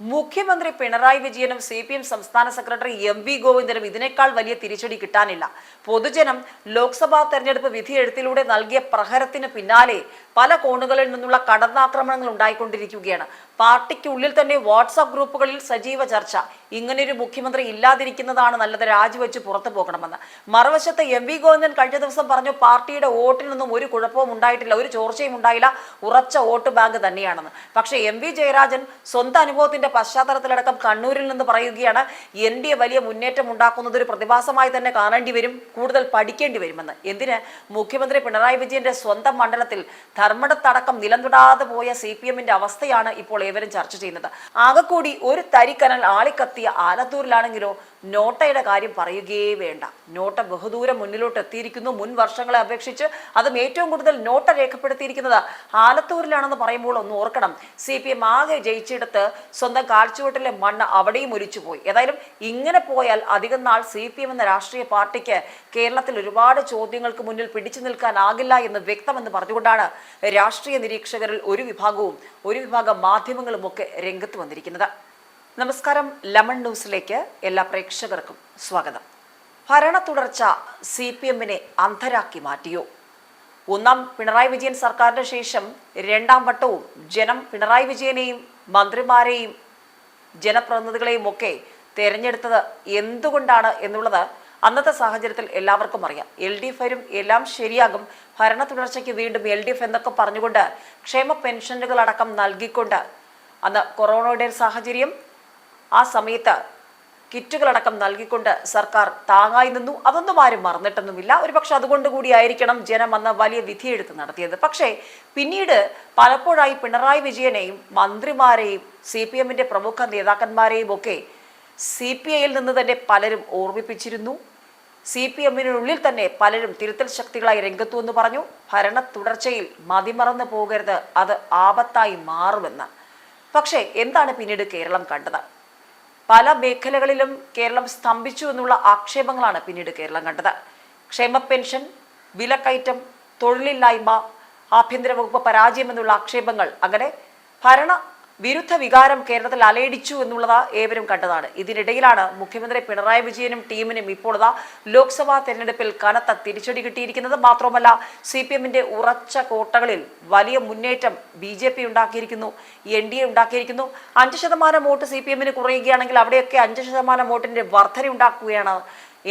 മുഖ്യമന്ത്രി പിണറായി വിജയനും C P M സംസ്ഥാന സെക്രട്ടറി എം വി ഗോവിന്ദനും ഇതിനേക്കാൾ വലിയ തിരിച്ചടി കിട്ടാനില്ല. പൊതുജനം ലോക്സഭാ തെരഞ്ഞെടുപ്പ് വിധിയെഴുത്തിലൂടെ നൽകിയ പ്രഹരത്തിന് പിന്നാലെ പല കോണുകളിൽ നിന്നുള്ള കടന്നാക്രമണങ്ങൾ ഉണ്ടായിക്കൊണ്ടിരിക്കുകയാണ്. പാർട്ടിക്കുള്ളിൽ തന്നെ വാട്സാപ്പ് ഗ്രൂപ്പുകളിൽ സജീവ ചർച്ച. ഇങ്ങനൊരു മുഖ്യമന്ത്രി ഇല്ലാതിരിക്കുന്നതാണ് നല്ലത്. രാജിവെച്ച് പുറത്തു പോകണമെന്ന്. മറുവശത്ത് എം വി ഗോവിന്ദൻ കഴിഞ്ഞ ദിവസം പറഞ്ഞു പാർട്ടിയുടെ വോട്ടിനൊന്നും ഒരു കുഴപ്പവും ഉണ്ടായിട്ടില്ല. ഒരു ചോർച്ചയും ഉണ്ടായില്ല. ഉറച്ച വോട്ട് ബാങ്ക് തന്നെയാണെന്ന്. പക്ഷേ എം വി ജയരാജൻ സ്വന്തം അനുഭവത്തിന്റെ പശ്ചാത്തലത്തിലടക്കം കണ്ണൂരിൽ നിന്ന് പറയുകയാണ് എൻ ഡി എ വലിയ മുന്നേറ്റം ഉണ്ടാക്കുന്നത് ഒരു പ്രതിഭാസമായി തന്നെ കാണേണ്ടി വരും കൂടുതൽ പഠിക്കേണ്ടി വരുമെന്ന്. എന്തിന്? മുഖ്യമന്ത്രി പിണറായി വിജയന്റെ സ്വന്തം മണ്ഡലത്തിൽ ധർമ്മടത്തടക്കം നിലംതൊടാതെ പോയ സി പി എമ്മിന്റെ അവസ്ഥയാണ് ഇപ്പോൾ ഏവരും ചർച്ച ചെയ്യുന്നത്. ആകെക്കൂടി ഒരു തരിക്കനൽ ആളിക്കത്തിയ ആലത്തൂരിലാണെങ്കിലോ നോട്ടയുടെ കാര്യം പറയുകയേ വേണ്ട. നോട്ട ബഹുദൂരം മുന്നിലോട്ട് എത്തിയിരിക്കുന്നു മുൻ വർഷങ്ങളെ അപേക്ഷിച്ച് അതും ഏറ്റവും കൂടുതൽ നോട്ട രേഖപ്പെടുത്തിയിരിക്കുന്നത് ആലത്തൂരിലാണെന്ന് പറയുമ്പോൾ ഒന്ന് ഓർക്കണം. സി പി എം ആകെ ജയിച്ചിടത്ത് സ്വന്തം കാഴ്ചവട്ടിലെ മണ്ണ് അവിടെയും ഒലിച്ചുപോയി. ഏതായാലും ഇങ്ങനെ പോയാൽ അധികം നാൾ സി പി എം എന്ന രാഷ്ട്രീയ പാർട്ടിക്ക് കേരളത്തിൽ ഒരുപാട് ചോദ്യങ്ങൾക്ക് മുന്നിൽ പിടിച്ചു നിൽക്കാനാകില്ല എന്ന് വ്യക്തമെന്ന് പറഞ്ഞുകൊണ്ടാണ് രാഷ്ട്രീയ നിരീക്ഷകരിൽ ഒരു വിഭാഗവും ഒരു വിഭാഗം മാധ്യമങ്ങളും ഒക്കെ രംഗത്ത് വന്നിരിക്കുന്നത്. നമസ്കാരം ലെമൺ ന്യൂസിലേക്ക് എല്ലാ പ്രേക്ഷകർക്കും സ്വാഗതം. ഭരണ തുടർച്ച സി പി എമ്മിനെ അന്ധരാക്കി മാറ്റിയോ? ഒന്നാം പിണറായി വിജയൻ സർക്കാരിന് ശേഷം രണ്ടാം വട്ടവും ജനം പിണറായി വിജയനെയും മന്ത്രിമാരെയും ജനപ്രതിനിധികളെയും ഒക്കെ തിരഞ്ഞെടുത്തത് എന്തുകൊണ്ടാണ് എന്നുള്ളത് അന്നത്തെ സാഹചര്യത്തിൽ എല്ലാവർക്കും അറിയാം. എൽ ഡി എഫ് എല്ലാം ശരിയാകും. ഭരണ തുടർച്ചയ്ക്ക് വീണ്ടും എൽ ഡി എഫ് എന്നൊക്കെ പറഞ്ഞുകൊണ്ട് ക്ഷേമ പെൻഷനുകളടക്കം നൽകിക്കൊണ്ട് അന്ന് കൊറോണയുടെ സാഹചര്യം ആ സമയത്ത് കിറ്റുകളടക്കം നൽകിക്കൊണ്ട് സർക്കാർ താങ്ങായി നിന്നു. അതൊന്നും ആരും മറന്നിട്ടൊന്നുമില്ല. ഒരുപക്ഷെ അതുകൊണ്ട് കൂടിയായിരിക്കണം ജനം അന്ന് വലിയ വിധിയെടുത്ത് നടത്തിയത്. പക്ഷേ പിന്നീട് പലപ്പോഴായി പിണറായി വിജയനെയും മന്ത്രിമാരെയും സി പി എമ്മിന്റെ പ്രമുഖ നേതാക്കന്മാരെയും ഒക്കെ സി പി ഐയിൽ നിന്ന് തന്നെ പലരും ഓർമ്മിപ്പിച്ചിരുന്നു. സി പി എമ്മിനുള്ളിൽ തന്നെ പലരും തിരുത്തൽ ശക്തികളായി രംഗത്തു എന്ന് പറഞ്ഞു. ഭരണ തുടർച്ചയിൽ മതിമറന്നു പോകരുത്. അത് ആപത്തായി മാറുമെന്ന്. പക്ഷേ എന്താണ് പിന്നീട് കേരളം കണ്ടത്? പല മേഖലകളിലും കേരളം സ്തംഭിച്ചു എന്നുള്ള ആക്ഷേപങ്ങളാണ് പിന്നീട് കേരളം കണ്ടത്. ക്ഷേമ പെൻഷൻ വിലക്കയറ്റം തൊഴിലില്ലായ്മ ആഭ്യന്തര വകുപ്പ് പരാജയം എന്നുള്ള ആക്ഷേപങ്ങൾ അങ്ങനെ ഭരണ വിരുദ്ധ വികാരം കേരളത്തിൽ അലയടിച്ചു എന്നുള്ളത് ഏവരും കണ്ടതാണ്. ഇതിനിടയിലാണ് മുഖ്യമന്ത്രി പിണറായി വിജയനും ടീമിനും ഇപ്പോൾ ഇതാ ലോക്സഭാ തെരഞ്ഞെടുപ്പിൽ കനത്ത തിരിച്ചടി കിട്ടിയിരിക്കുന്നത്. മാത്രമല്ല സി പി എമ്മിന്റെ ഉറച്ച കോട്ടകളിൽ വലിയ മുന്നേറ്റം ബി ജെ പി ഉണ്ടാക്കിയിരിക്കുന്നു എൻ ഡി എ ഉണ്ടാക്കിയിരിക്കുന്നു. അഞ്ച് ശതമാനം വോട്ട് സി പി എമ്മിന് കുറയുകയാണെങ്കിൽ അവിടെയൊക്കെ അഞ്ച് ശതമാനം വോട്ടിന്റെ വർധന ഉണ്ടാക്കുകയാണ്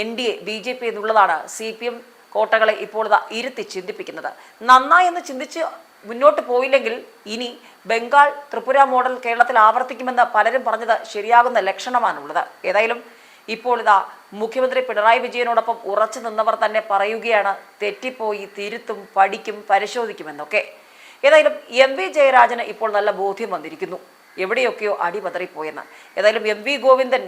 N D A B J P എന്നുള്ളതാണ് സി പി എം കോട്ടകളെ ഇപ്പോൾ ഇരുത്തി ചിന്തിപ്പിക്കുന്നത്. നന്നായി എന്ന് ചിന്തിച്ച് മുന്നോട്ട് പോയില്ലെങ്കിൽ ഇനി ബംഗാൾ ത്രിപുര മോഡൽ കേരളത്തിൽ ആവർത്തിക്കുമെന്ന് പലരും പറഞ്ഞത് ശരിയാകുന്ന ലക്ഷണമാണുള്ളത്. ഏതായാലും ഇപ്പോൾ ഇതാ മുഖ്യമന്ത്രി പിണറായി വിജയനോടൊപ്പം ഉറച്ചു നിന്നവർ തന്നെ പറയുകയാണ് തെറ്റിപ്പോയി തിരുത്തും പഠിക്കും പരിശോധിക്കുമെന്നൊക്കെ. ഏതായാലും എം വി ജയരാജന് ഇപ്പോൾ നല്ല ബോധ്യം വന്നിരിക്കുന്നു. എവിടെയൊക്കെയോ അടിപതറിപ്പോയെന്ന്. ഏതായാലും എം വി ഗോവിന്ദൻ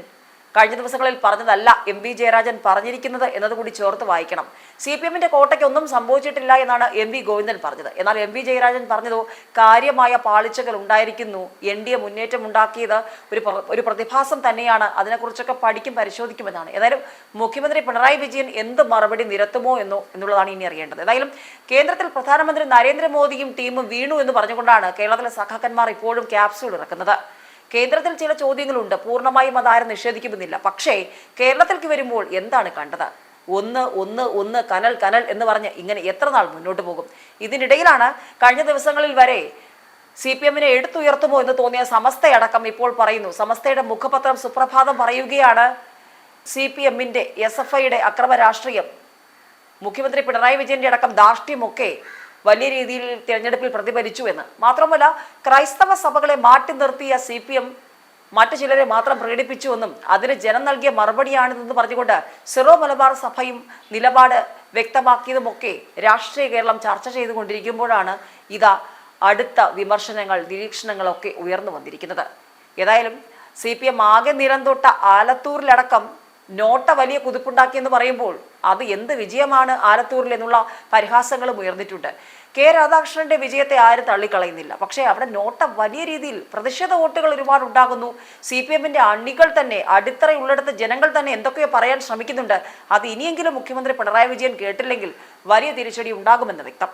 കഴിഞ്ഞ ദിവസങ്ങളിൽ പറഞ്ഞതല്ല എം വി ജയരാജൻ പറഞ്ഞിരിക്കുന്നത് എന്നതുകൂടി ചേർത്ത് വായിക്കണം. സി പി എമ്മിന്റെ കോട്ടയ്ക്കൊന്നും സംഭവിച്ചിട്ടില്ല എന്നാണ് എം വി ഗോവിന്ദൻ പറഞ്ഞത്. എന്നാൽ എം വി ജയരാജൻ പറഞ്ഞതോ കാര്യമായ പാളിച്ചകൾ ഉണ്ടായിരിക്കുന്നു. എൻ ഡി എ മുന്നേറ്റം ഉണ്ടാക്കിയത് ഒരു ഒരു പ്രതിഭാസം തന്നെയാണ്. അതിനെക്കുറിച്ചൊക്കെ പഠിക്കും പരിശോധിക്കുമെന്നാണ്. ഏതായാലും മുഖ്യമന്ത്രി പിണറായി വിജയൻ എന്ത് മറുപടി നിരത്തുമോ എന്നോ എന്നുള്ളതാണ് ഇനി അറിയേണ്ടത്. ഏതായാലും കേന്ദ്രത്തിൽ പ്രധാനമന്ത്രി നരേന്ദ്രമോദിയും ടീമും വീണു എന്ന് പറഞ്ഞുകൊണ്ടാണ് കേരളത്തിലെ സഖാക്കന്മാർ ഇപ്പോഴും ക്യാപ്സ്യൂൾ ഇറക്കുന്നത്. കേന്ദ്രത്തിൽ ചില ചോദ്യങ്ങളുണ്ട്. പൂർണമായും അതാരും നിഷേധിക്കുമെന്നില്ല പക്ഷേ കേരളത്തിലേക്ക് വരുമ്പോൾ എന്താണ് കണ്ടത്? ഒന്ന് ഒന്ന് ഒന്ന് കനൽ കനൽ എന്ന് പറഞ്ഞ് ഇങ്ങനെ എത്ര നാൾ മുന്നോട്ട് പോകും? ഇതിനിടയിലാണ് കഴിഞ്ഞ ദിവസങ്ങളിൽ വരെ സി പി എമ്മിനെ എടുത്തുയർത്തുമോ എന്ന് തോന്നിയ സമസ്തയടക്കം ഇപ്പോൾ പറയുന്നു. സമസ്തയുടെ മുഖപത്രം സുപ്രഭാതം പറയുകയാണ് സി പി എമ്മിന്റെ എസ് എഫ് ഐയുടെ അക്രമ രാഷ്ട്രീയം. മുഖ്യമന്ത്രി പിണറായി വിജയന്റെ അടക്കം ധാർഷ്ട്യമൊക്കെ വലിയ രീതിയിൽ തിരഞ്ഞെടുപ്പിൽ പ്രതിഫലിച്ചു എന്ന്. മാത്രമല്ല ക്രൈസ്തവ സഭകളെ മാറ്റി നിർത്തിയ സി പി എം മറ്റു ചിലരെ മാത്രം പ്രകടിപ്പിച്ചുവെന്നും അതിന് ജനം നൽകിയ മറുപടിയാണിതെന്ന് പറഞ്ഞുകൊണ്ട് സിറോ മലബാർ സഭയും നിലപാട് വ്യക്തമാക്കിയതുമൊക്കെ രാഷ്ട്രീയ കേരളം ചർച്ച ചെയ്തുകൊണ്ടിരിക്കുമ്പോഴാണ് ഇതാ അടുത്ത വിമർശനങ്ങൾ നിരീക്ഷണങ്ങളൊക്കെ ഉയർന്നു വന്നിരിക്കുന്നത്. ഏതായാലും സി പി എം ആകെ നിരം തൊട്ട ആലത്തൂരിലടക്കം നോട്ട വലിയ കുതിപ്പുണ്ടാക്കിയെന്ന് പറയുമ്പോൾ അത് എന്ത് വിജയമാണ് ആലത്തൂരിൽ എന്നുള്ള പരിഹാസങ്ങളും ഉയർന്നിട്ടുണ്ട്. കെ രാധാകൃഷ്ണന്റെ വിജയത്തെ ആരും തള്ളിക്കളയുന്നില്ല. പക്ഷേ അവിടെ നോട്ട വലിയ രീതിയിൽ പ്രതിഷേധ വോട്ടുകൾ ഒരുപാട് ഉണ്ടാകുന്നു. സി പി എമ്മിന്റെ അണികൾ തന്നെ അടിത്തറയുള്ളിടത്ത് ജനങ്ങൾ തന്നെ എന്തൊക്കെയോ പറയാൻ ശ്രമിക്കുന്നുണ്ട്. അത് ഇനിയെങ്കിലും മുഖ്യമന്ത്രി പിണറായി വിജയൻ കേട്ടില്ലെങ്കിൽ വലിയ തിരിച്ചടി ഉണ്ടാകുമെന്ന് വ്യക്തം.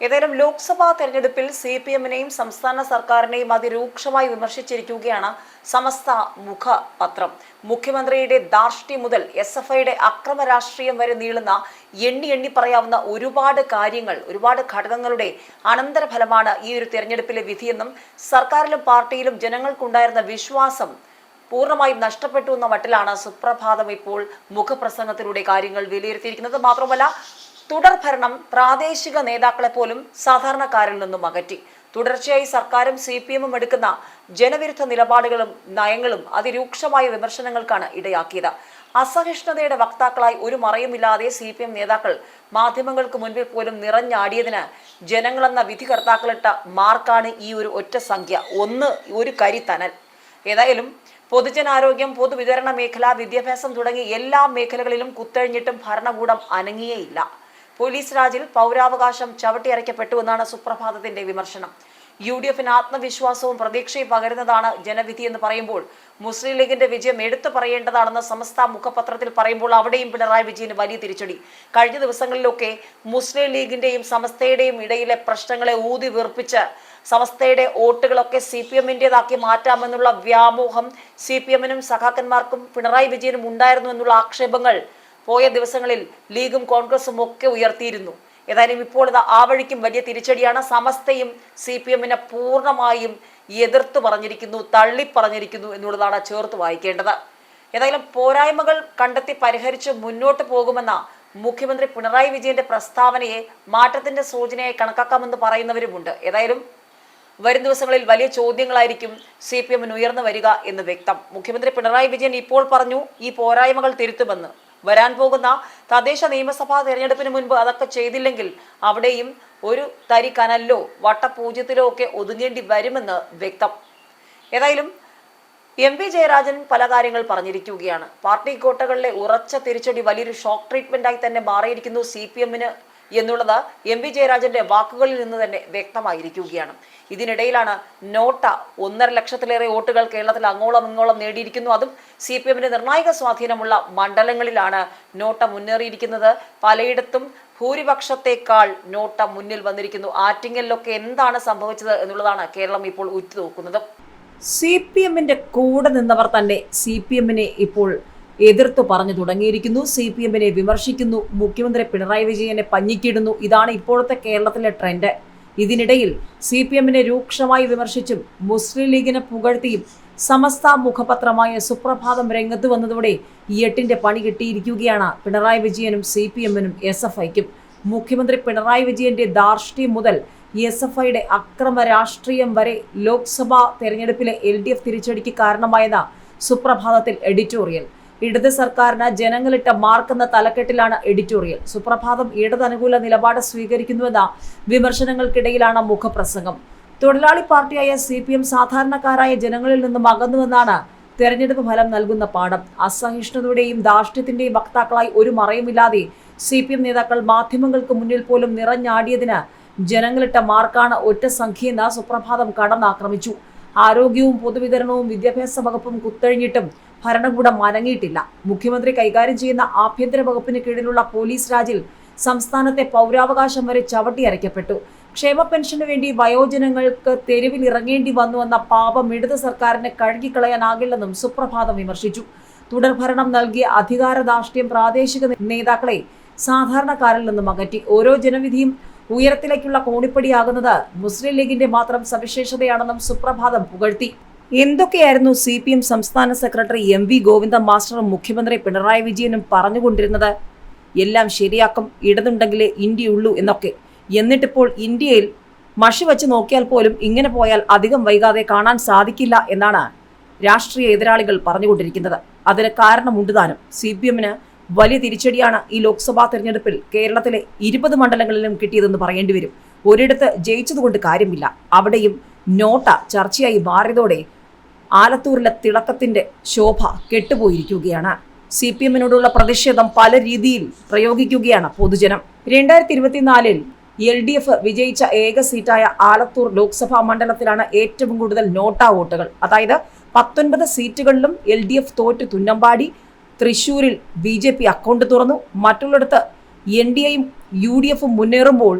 ഏതായാലും ലോക്സഭാ തെരഞ്ഞെടുപ്പിൽ സി പി എമ്മിനെയും സംസ്ഥാന സർക്കാരിനെയും അതിരൂക്ഷമായി വിമർശിച്ചിരിക്കുകയാണ് സമസ്ത മുഖപത്രം. മുഖ്യമന്ത്രിയുടെ ധാർഷ്ട്യം മുതൽ എസ് എഫ് ഐയുടെ അക്രമ രാഷ്ട്രീയം വരെ നീളുന്ന എണ്ണി എണ്ണി പറയാവുന്ന ഒരുപാട് കാര്യങ്ങൾ ഒരുപാട് ഘടകങ്ങളുടെ അനന്തരഫലമാണ് ഈ ഒരു തെരഞ്ഞെടുപ്പിലെ വിധിയെന്നും സർക്കാരിലും പാർട്ടിയിലും ജനങ്ങൾക്കുണ്ടായിരുന്ന വിശ്വാസം പൂർണമായും നഷ്ടപ്പെട്ടു എന്ന മട്ടിലാണ് സുപ്രഭാതം ഇപ്പോൾ മുഖപ്രസംഗത്തിലൂടെ കാര്യങ്ങൾ വിലയിരുത്തിയിരിക്കുന്നത്. മാത്രമല്ല തുടർ ഭരണം പ്രാദേശിക നേതാക്കളെ പോലും സാധാരണക്കാരിൽ നിന്നും അകറ്റി. തുടർച്ചയായി സർക്കാരും സി പി എമ്മും എടുക്കുന്ന ജനവിരുദ്ധ നിലപാടുകളും നയങ്ങളും അതിരൂക്ഷമായ വിമർശനങ്ങൾക്കാണ് ഇടയാക്കിയത്. അസഹിഷ്ണുതയുടെ വക്താക്കളായി ഒരു മറയുമില്ലാതെ സി പി എം നേതാക്കൾ മാധ്യമങ്ങൾക്ക് മുൻപിൽ പോലും നിറഞ്ഞാടിയതിന് ജനങ്ങളെന്ന വിധികർത്താക്കളിട്ട മാർക്കാണ് ഈ ഒരു ഒറ്റ സംഖ്യ ഒന്ന് ഒരു കരിത്തനൽ ഏതായാലും പൊതുജനാരോഗ്യം പൊതുവിതരണ മേഖല വിദ്യാഭ്യാസം തുടങ്ങി എല്ലാ മേഖലകളിലും കുത്തഴിഞ്ഞിട്ടും ഭരണകൂടം അനങ്ങിയേയില്ല. പോലീസ് രാജിൽ പൗരാവകാശം ചവിട്ടിയരയ്ക്കപ്പെട്ടുവെന്നാണ് സുപ്രഭാതത്തിന്റെ വിമർശനം. യു ഡി എഫിന് ആത്മവിശ്വാസവും പ്രതീക്ഷയും പകരുന്നതാണ് ജനവിധി എന്ന് പറയുമ്പോൾ മുസ്ലിം ലീഗിന്റെ വിജയം എടുത്തു പറയേണ്ടതാണെന്ന് സമസ്ത മുഖപത്രത്തിൽ പറയുമ്പോൾ അവിടെയും പിണറായി വിജയന് വലിയ തിരിച്ചടി. കഴിഞ്ഞ ദിവസങ്ങളിലൊക്കെ മുസ്ലിം ലീഗിന്റെയും സമസ്തയുടെയും ഇടയിലെ പ്രശ്നങ്ങളെ ഊതി വീർപ്പിച്ച് സമസ്തയുടെ വോട്ടുകളൊക്കെ സി പി എമ്മിന്റെതാക്കി മാറ്റാമെന്നുള്ള വ്യാമോഹം സി പി എമ്മിനും സഖാക്കന്മാർക്കും പിണറായി വിജയനും ഉണ്ടായിരുന്നു എന്നുള്ള ആക്ഷേപങ്ങൾ പോയ ദിവസങ്ങളിൽ ലീഗും കോൺഗ്രസും ഒക്കെ ഉയർത്തിയിരുന്നു. ഏതായാലും ഇപ്പോൾ ഇത് ആ വഴിക്കും വലിയ തിരിച്ചടിയാണ്. സമസ്തയും സി പി എമ്മിനെ പൂർണമായും എതിർത്ത് പറഞ്ഞിരിക്കുന്നു തള്ളി പറഞ്ഞിരിക്കുന്നു എന്നുള്ളതാണ് ചേർത്ത് വായിക്കേണ്ടത്. ഏതായാലും പോരായ്മകൾ കണ്ടെത്തി പരിഹരിച്ച് മുന്നോട്ട് പോകുമെന്ന മുഖ്യമന്ത്രി പിണറായി വിജയന്റെ പ്രസ്താവനയെ മാറ്റത്തിന്റെ സൂചനയായി കണക്കാക്കാമെന്ന് പറയുന്നവരുമുണ്ട്. ഏതായാലും വരും ദിവസങ്ങളിൽ വലിയ ചോദ്യങ്ങളായിരിക്കും സി പി എമ്മിന് ഉയർന്നു വരിക എന്ന് വ്യക്തം. മുഖ്യമന്ത്രി പിണറായി വിജയൻ ഇപ്പോൾ പറഞ്ഞു ഈ പോരായ്മകൾ തിരുത്തുമെന്ന്. വരാൻ പോകുന്ന തദ്ദേശ നിയമസഭാ തെരഞ്ഞെടുപ്പിന് മുൻപ് അതൊക്കെ ചെയ്തില്ലെങ്കിൽ അവിടെയും ഒരു തരി കനലിലോ വട്ടപൂജ്യത്തിലോ ഒക്കെ ഒതുങ്ങേണ്ടി വരുമെന്ന് വ്യക്തം. ഏതായാലും എം പി ജയരാജൻ പല കാര്യങ്ങൾ പറഞ്ഞിരിക്കുകയാണ്. പാർട്ടി കോട്ടകളിലെ ഉറച്ച തിരിച്ചടി വലിയൊരു ഷോക്ക് ട്രീറ്റ്മെന്റായി തന്നെ മാറിയിരിക്കുന്നു. സി പി എമ്മിന് എന്നുള്ളത് എം വി ജയരാജന്റെ വാക്കുകളിൽ നിന്ന് തന്നെ വ്യക്തമായിരിക്കുകയാണ്. ഇതിനിടയിലാണ് നോട്ട ഒന്നര ലക്ഷത്തിലേറെ വോട്ടുകൾ കേരളത്തിൽ അങ്ങോളം ഇങ്ങോളം നേടിയിരിക്കുന്നു. അതും സി പി എമ്മിന്റെ നിർണായക സ്വാധീനമുള്ള മണ്ഡലങ്ങളിലാണ് നോട്ട മുന്നേറിയിരിക്കുന്നത്. പലയിടത്തും ഭൂരിപക്ഷത്തെക്കാൾ നോട്ട മുന്നിൽ വന്നിരിക്കുന്നു. ആറ്റിങ്ങലിലൊക്കെ എന്താണ് സംഭവിച്ചത് എന്നുള്ളതാണ് കേരളം ഇപ്പോൾ ഉറ്റുനോക്കുന്നത്. സി പി എമ്മിന്റെ കൂടെ നിന്നവർ തന്നെ സി പി എമ്മിനെ ഇപ്പോൾ എതിർത്തു പറഞ്ഞു തുടങ്ങിയിരിക്കുന്നു. സി പി എമ്മിനെ വിമർശിക്കുന്നു. മുഖ്യമന്ത്രി പിണറായി വിജയനെ പഞ്ഞിക്കിടുന്നു. ഇതാണ് ഇപ്പോഴത്തെ കേരളത്തിലെ ട്രെൻഡ്. ഇതിനിടയിൽ സി പി എമ്മിനെ രൂക്ഷമായി വിമർശിച്ചും മുസ്ലിം ലീഗിനെ പുകഴ്ത്തിയും സമസ്ത മുഖപത്രമായ സുപ്രഭാതം രംഗത്ത് വന്നതോടെ എട്ടിന്റെ പണി കിട്ടിയിരിക്കുകയാണ് പിണറായി വിജയനും സി പി എമ്മിനും എസ് എഫ് ഐക്കും. മുഖ്യമന്ത്രി പിണറായി വിജയന്റെ ധാർഷ്ട്യം മുതൽ എസ് എഫ് ഐയുടെ അക്രമ രാഷ്ട്രീയം വരെ ലോക്സഭാ തെരഞ്ഞെടുപ്പിലെ എൽ ഡി എഫ് തിരിച്ചടിക്ക് കാരണമായതാ സുപ്രഭാതത്തിൽ എഡിറ്റോറിയൽ. ഇടത് സർക്കാരിന് ജനങ്ങളിട്ട മാർക്കെന്ന തലക്കെട്ടിലാണ് എഡിറ്റോറിയൽ സുപ്രഭാതം ഇടത് അനുകൂല നിലപാട് സ്വീകരിക്കുന്നുവെന്ന വിമർശനങ്ങൾക്കിടയിലാണ് മുഖപ്രസംഗം. തൊഴിലാളി പാർട്ടിയായ സി പി എം സാധാരണക്കാരായ ജനങ്ങളിൽ നിന്നും അകന്നുവെന്നാണ് തെരഞ്ഞെടുപ്പ് ഫലം നൽകുന്ന പാഠം. അസഹിഷ്ണുതയുടെയും ധാർഷ്ട്യത്തിന്റെയും വക്താക്കളായി ഒരു മറയുമില്ലാതെ സി പി എം നേതാക്കൾ മാധ്യമങ്ങൾക്ക് മുന്നിൽ പോലും നിറഞ്ഞാടിയതിന് ജനങ്ങളിട്ട മാർക്കാണ് ഒറ്റ സംഖ്യയെന്ന് സുപ്രഭാതം കടന്നാക്രമിച്ചു. ആരോഗ്യവും പൊതുവിതരണവും വിദ്യാഭ്യാസ വകുപ്പും കുത്തഴിഞ്ഞിട്ടും ഭരണകൂടം മനങ്ങിയിട്ടില്ല മുഖ്യമന്ത്രി കൈകാര്യം ചെയ്യുന്ന ആഭ്യന്തര വകുപ്പിന് കീഴിലുള്ള പോലീസ് രാജിൽ സംസ്ഥാനത്തെ പൗരാവകാശം വരെ ചവിട്ടിയരയ്ക്കപ്പെട്ടു ക്ഷേമ പെൻഷന് വേണ്ടി വയോജനങ്ങൾക്ക് തെരുവിൽ ഇറങ്ങേണ്ടി വന്നുവെന്ന പാപം ഇടത് സർക്കാരിനെ കഴുകിക്കളയാനാകില്ലെന്നും സുപ്രഭാതം വിമർശിച്ചു. തുടർഭരണം നൽകിയ അധികാരധാർഷ്ട്യം പ്രാദേശിക നേതാക്കളെ സാധാരണക്കാരിൽ നിന്നും അകറ്റി. ഓരോ ജനവിധിയും ഉയരത്തിലേക്കുള്ള കോണിപ്പടിയാകുന്നത് മുസ്ലിം ലീഗിന്റെ മാത്രം സവിശേഷതയാണെന്നും സുപ്രഭാതം പുകഴ്ത്തി. എന്തൊക്കെയായിരുന്നു സി പി എം സംസ്ഥാന സെക്രട്ടറി എം വി ഗോവിന്ദ മാസ്റ്ററും മുഖ്യമന്ത്രി പിണറായി വിജയനും പറഞ്ഞുകൊണ്ടിരുന്നത്? എല്ലാം ശരിയാക്കും ഇടതുണ്ടെങ്കിലേ ഇന്ത്യയുള്ളൂ എന്നൊക്കെ. എന്നിട്ടിപ്പോൾ ഇന്ത്യയിൽ മഷി വച്ച് നോക്കിയാൽ പോലും ഇങ്ങനെ പോയാൽ അധികം വൈകാതെ കാണാൻ സാധിക്കില്ല എന്നാണ് രാഷ്ട്രീയ എതിരാളികൾ പറഞ്ഞുകൊണ്ടിരിക്കുന്നത്. അതിന് കാരണമുണ്ട് താനും. സി പി എമ്മിന് വലിയ തിരിച്ചടിയാണ് ഈ ലോക്സഭാ തെരഞ്ഞെടുപ്പിൽ കേരളത്തിലെ ഇരുപത് മണ്ഡലങ്ങളിലും കിട്ടിയതെന്ന് പറയേണ്ടി വരും. ഒരിടത്ത് ജയിച്ചതുകൊണ്ട് കാര്യമില്ല. അവിടെയും നോട്ട ചർച്ചയായി മാറിയതോടെ ആലത്തൂരിലെ തിളക്കത്തിന്റെ ശോഭ കെട്ടുപോയിരിക്കുകയാണ്. സി പി എമ്മിനോടുള്ള പ്രതിഷേധം പല രീതിയിൽ പ്രയോഗിക്കുകയാണ് പൊതുജനം. രണ്ടായിരത്തി ഇരുപത്തിനാലിൽ എൽ ഡി എഫ് വിജയിച്ച ഏക സീറ്റായ ആലത്തൂർ ലോക്സഭാ മണ്ഡലത്തിലാണ് ഏറ്റവും കൂടുതൽ നോട്ടാ വോട്ടുകൾ. അതായത് പത്തൊൻപത് സീറ്റുകളിലും എൽ ഡി എഫ് തോറ്റ് തുന്നമ്പാടി തൃശൂരിൽ ബി ജെ പി അക്കൗണ്ട് തുറന്നു മറ്റുള്ളിടത്ത് എൻ ഡി എയും യു ഡി എഫും മുന്നേറുമ്പോൾ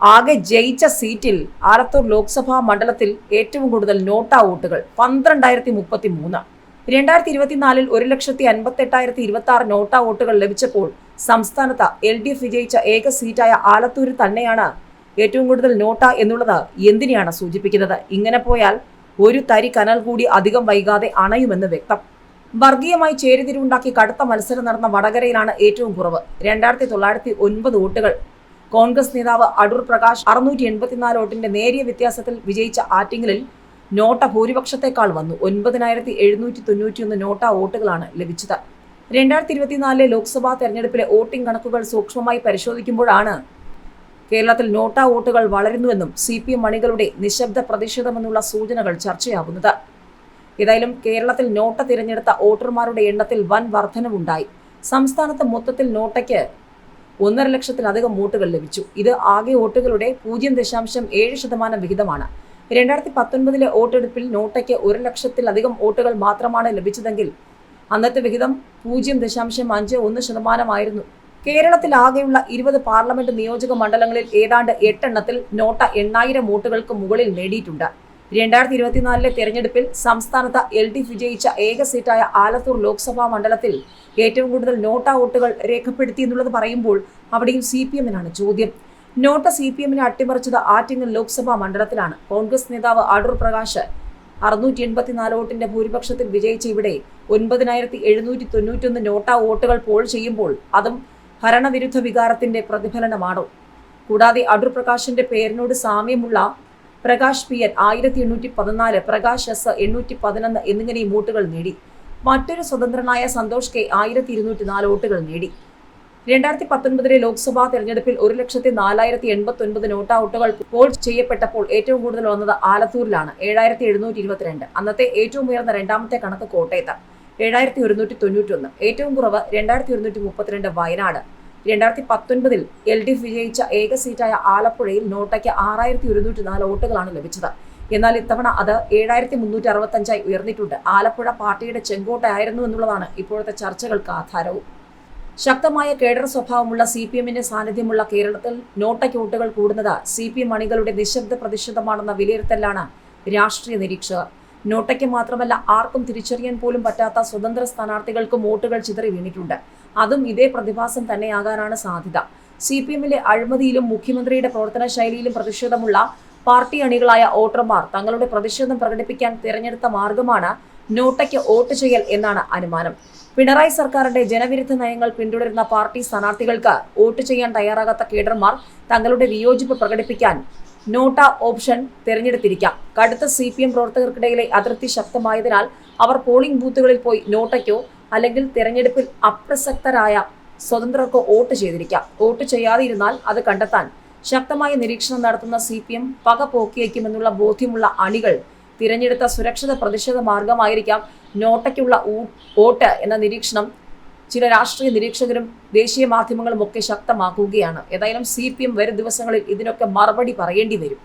ആകെ ജയിച്ച സീറ്റിൽ ആലത്തൂർ ലോക്സഭാ മണ്ഡലത്തിൽ ഏറ്റവും കൂടുതൽ നോട്ടാ വോട്ടുകൾ പന്ത്രണ്ടായിരത്തി മുപ്പത്തി മൂന്ന് രണ്ടായിരത്തി ഇരുപത്തിനാലിൽ ഒരു ലക്ഷത്തി അൻപത്തി എട്ടായിരത്തി ഇരുപത്തി ആറ് നോട്ടാ വോട്ടുകൾ ലഭിച്ചപ്പോൾ സംസ്ഥാനത്ത് എൽ ഡി എഫ് വിജയിച്ച ഏക സീറ്റായ ആലത്തൂരിൽ തന്നെയാണ് ഏറ്റവും കൂടുതൽ നോട്ട എന്നുള്ളത് എന്തിനെയാണ് സൂചിപ്പിക്കുന്നത്? ഇങ്ങനെ പോയാൽ ഒരു തരി കനൽ കൂടി അധികം വൈകാതെ അണയുമെന്ന് വ്യക്തം. വർഗീയമായി ചേരിതിരിവുണ്ടാക്കി കടുത്ത മത്സരം നടന്ന വടകരയിലാണ് ഏറ്റവും കുറവ്. രണ്ടായിരത്തി തൊള്ളായിരത്തി ഒൻപത് വോട്ടുകൾ കോൺഗ്രസ് നേതാവ് അടൂർ പ്രകാശ് അറുന്നൂറ്റി എൺപത്തിനാല് വോട്ടിന്റെ നേരിയ വ്യത്യാസത്തിൽ വിജയിച്ച ആറ്റിങ്ങലിൽ നോട്ട ഭൂരിപക്ഷത്തെക്കാൾ വന്നു. ഒൻപതിനായിരത്തി എഴുന്നൂറ്റി തൊണ്ണൂറ്റിയൊന്ന് നോട്ട വോട്ടുകളാണ് ലഭിച്ചത്. രണ്ടായിരത്തി ഇരുപത്തിനാലിലെ ലോക്സഭാ തെരഞ്ഞെടുപ്പിലെ വോട്ടിംഗ് കണക്കുകൾ സൂക്ഷ്മമായി പരിശോധിക്കുമ്പോഴാണ് കേരളത്തിൽ നോട്ട വോട്ടുകൾ വളരുന്നുവെന്നും സി പി എം മണികളുടെ നിശബ്ദ പ്രതിഷേധമെന്നുള്ള സൂചനകൾ ചർച്ചയാവുന്നത്. ഏതായാലും കേരളത്തിൽ നോട്ട തിരഞ്ഞെടുത്ത വോട്ടർമാരുടെ എണ്ണത്തിൽ വൻ വർധനവുണ്ടായി. സംസ്ഥാനത്ത് മൊത്തത്തിൽ നോട്ടയ്ക്ക് ഒന്നര ലക്ഷത്തിലധികം വോട്ടുകൾ ലഭിച്ചു. ഇത് ആകെ വോട്ടുകളുടെ പൂജ്യം ദശാംശം ഏഴ് ശതമാനം വിഹിതമാണ്. രണ്ടായിരത്തി പത്തൊൻപതിലെ വോട്ടെടുപ്പിൽ നോട്ടയ്ക്ക് ഒരു ലക്ഷത്തിലധികം വോട്ടുകൾ മാത്രമാണ് ലഭിച്ചതെങ്കിൽ അന്നത്തെ വിഹിതം പൂജ്യം ദശാംശം അഞ്ച് ഒന്ന് ശതമാനമായിരുന്നു. കേരളത്തിൽ ആകെയുള്ള ഇരുപത് പാർലമെന്റ് നിയോജക മണ്ഡലങ്ങളിൽ ഏതാണ്ട് എട്ടെണ്ണത്തിൽ നോട്ട എണ്ണായിരം വോട്ടുകൾക്ക് മുകളിൽ നേടിയിട്ടുണ്ട്. രണ്ടായിരത്തി ഇരുപത്തിനാലിലെ തെരഞ്ഞെടുപ്പിൽ സംസ്ഥാനത്ത് എൽ ഡി വിജയിച്ച ഏക സീറ്റായ ആലത്തൂർ ലോക്സഭാ മണ്ഡലത്തിൽ ഏറ്റവും കൂടുതൽ നോട്ട വോട്ടുകൾ രേഖപ്പെടുത്തി എന്നുള്ളത് പറയുമ്പോൾ അവിടെയും സി പി എമ്മിനാണ് ചോദ്യം. നോട്ട സി പി എമ്മിനെ അട്ടിമറിച്ചത് ആറ്റിങ്ങൽ ലോക്സഭാ മണ്ഡലത്തിലാണ്. കോൺഗ്രസ് നേതാവ് അടൂർ പ്രകാശ് അറുന്നൂറ്റി എൺപത്തിനാല് വോട്ടിന്റെ ഭൂരിപക്ഷത്തിൽ വിജയിച്ച ഇവിടെ ഒൻപതിനായിരത്തി എഴുന്നൂറ്റി തൊണ്ണൂറ്റൊന്ന് നോട്ട വോട്ടുകൾ പോൾ ചെയ്യുമ്പോൾ അതും ഭരണവിരുദ്ധ വികാരത്തിന്റെ പ്രതിഫലനമാണോ? കൂടാതെ അടൂർ പ്രകാശിന്റെ പേരിനോട് സാമ്യമുള്ള പ്രകാശ് പി എൻ ആയിരത്തി എണ്ണൂറ്റി പതിനാല് പ്രകാശ് എസ് എണ്ണൂറ്റി പതിനൊന്ന് എന്നിങ്ങനെയും വോട്ടുകൾ നേടി. മറ്റൊരു സ്വതന്ത്രനായ സന്തോഷ് കെ ആയിരത്തി ഇരുന്നൂറ്റി നാല് വോട്ടുകൾ നേടി. രണ്ടായിരത്തി പത്തൊൻപതിലെ ലോക്സഭാ തെരഞ്ഞെടുപ്പിൽ ഒരു ലക്ഷത്തി നാലായിരത്തി എൺപത്തി ഒൻപത് നോട്ട് ഔട്ടുകൾ പോൾ ചെയ്യപ്പെട്ടപ്പോൾ ഏറ്റവും കൂടുതൽ വന്നത് ആലത്തൂരിലാണ് ഏഴായിരത്തി എഴുന്നൂറ്റി ഇരുപത്തിരണ്ട് അന്നത്തെ ഏറ്റവും ഉയർന്ന രണ്ടാമത്തെ കണക്ക് കോട്ടയത്ത് ഏഴായിരത്തി ഒരുന്നൂറ്റി തൊണ്ണൂറ്റി ഒന്ന് ഏറ്റവും കുറവ് രണ്ടായിരത്തി ഒരുന്നൂറ്റി മുപ്പത്തിരണ്ട് വയനാട്. രണ്ടായിരത്തി പത്തൊൻപതിൽ എൽ ഡി എഫ് വിജയിച്ച ഏക സീറ്റായ ആലപ്പുഴയിൽ നോട്ടയ്ക്ക് ആറായിരത്തി ഒരുന്നൂറ്റി നാല് വോട്ടുകളാണ് ലഭിച്ചത്. എന്നാൽ ഇത്തവണ അത് ഏഴായിരത്തി മുന്നൂറ്റി അറുപത്തഞ്ചായി ഉയർന്നിട്ടുണ്ട്. ആലപ്പുഴ പാർട്ടിയുടെ ചെങ്കോട്ടയായിരുന്നു എന്നുള്ളതാണ് ഇപ്പോഴത്തെ ചർച്ചകൾക്ക് ആധാരവും. ശക്തമായ കേഡർ സ്വഭാവമുള്ള സി പി എമ്മിന്റെ സാന്നിധ്യമുള്ള കേരളത്തിൽ നോട്ടയ്ക്ക് വോട്ടുകൾ കൂടുന്നത് സി പി എം അണികളുടെ നിശബ്ദ പ്രതിഷേധമാണെന്ന വിലയിരുത്തലാണ് രാഷ്ട്രീയ നിരീക്ഷകർ. നോട്ടയ്ക്ക് മാത്രമല്ല ആർക്കും തിരിച്ചറിയാൻ പോലും പറ്റാത്ത സ്വതന്ത്ര സ്ഥാനാർത്ഥികൾക്കും വോട്ടുകൾ ചിതറി വീണിട്ടുണ്ട്. അതും ഇതേ പ്രതിഭാസം തന്നെയാകാനാണ് സാധ്യത. സി പി എമ്മിലെ അഴിമതിയിലും മുഖ്യമന്ത്രിയുടെ പ്രവർത്തന ശൈലിയിലും പ്രതിഷേധമുള്ള പാർട്ടി അണികളായ വോട്ടർമാർ തങ്ങളുടെ പ്രതിഷേധം പ്രകടിപ്പിക്കാൻ തിരഞ്ഞെടുത്ത മാർഗമാണ് നോട്ടയ്ക്ക് വോട്ട് ചെയ്യൽ എന്നാണ് അനുമാനം. പിണറായി സർക്കാരിന്റെ ജനവിരുദ്ധ നയങ്ങൾ പിന്തുടരുന്ന പാർട്ടി സ്ഥാനാർത്ഥികൾക്ക് വോട്ട് ചെയ്യാൻ തയ്യാറാകാത്ത കേഡർമാർ തങ്ങളുടെ വിയോജിപ്പ് പ്രകടിപ്പിക്കാൻ നോട്ട ഓപ്ഷൻ തിരഞ്ഞെടുത്തിരിക്കാം. കടുത്ത സി പി എം പ്രവർത്തകർക്കിടയിലെ അതിർത്തി ശക്തമായതിനാൽ അവർ പോളിംഗ് ബൂത്തുകളിൽ പോയി നോട്ടയ്ക്കോ അല്ലെങ്കിൽ തിരഞ്ഞെടുപ്പിൽ അപ്രസക്തരായ സ്വതന്ത്രർക്ക് വോട്ട് ചെയ്തിരിക്കാം. വോട്ട് ചെയ്യാതിരുന്നാൽ അത് കണ്ടെത്താൻ ശക്തമായ നിരീക്ഷണം നടത്തുന്ന സി പി എം പക പോക്കിയേക്കുമെന്നുള്ള ബോധ്യമുള്ള അണികൾ തിരഞ്ഞെടുത്ത സുരക്ഷിത പ്രതിഷേധ മാർഗമായിരിക്കാം നോട്ടയ്ക്കുള്ള വോട്ട് എന്ന നിരീക്ഷണം ചില രാഷ്ട്രീയ നിരീക്ഷകരും ദേശീയ മാധ്യമങ്ങളും ഒക്കെ ശക്തമാക്കുകയാണ്. ഏതായാലും സി പി എം വരും ദിവസങ്ങളിൽ ഇതിനൊക്കെ മറുപടി പറയേണ്ടി വരും.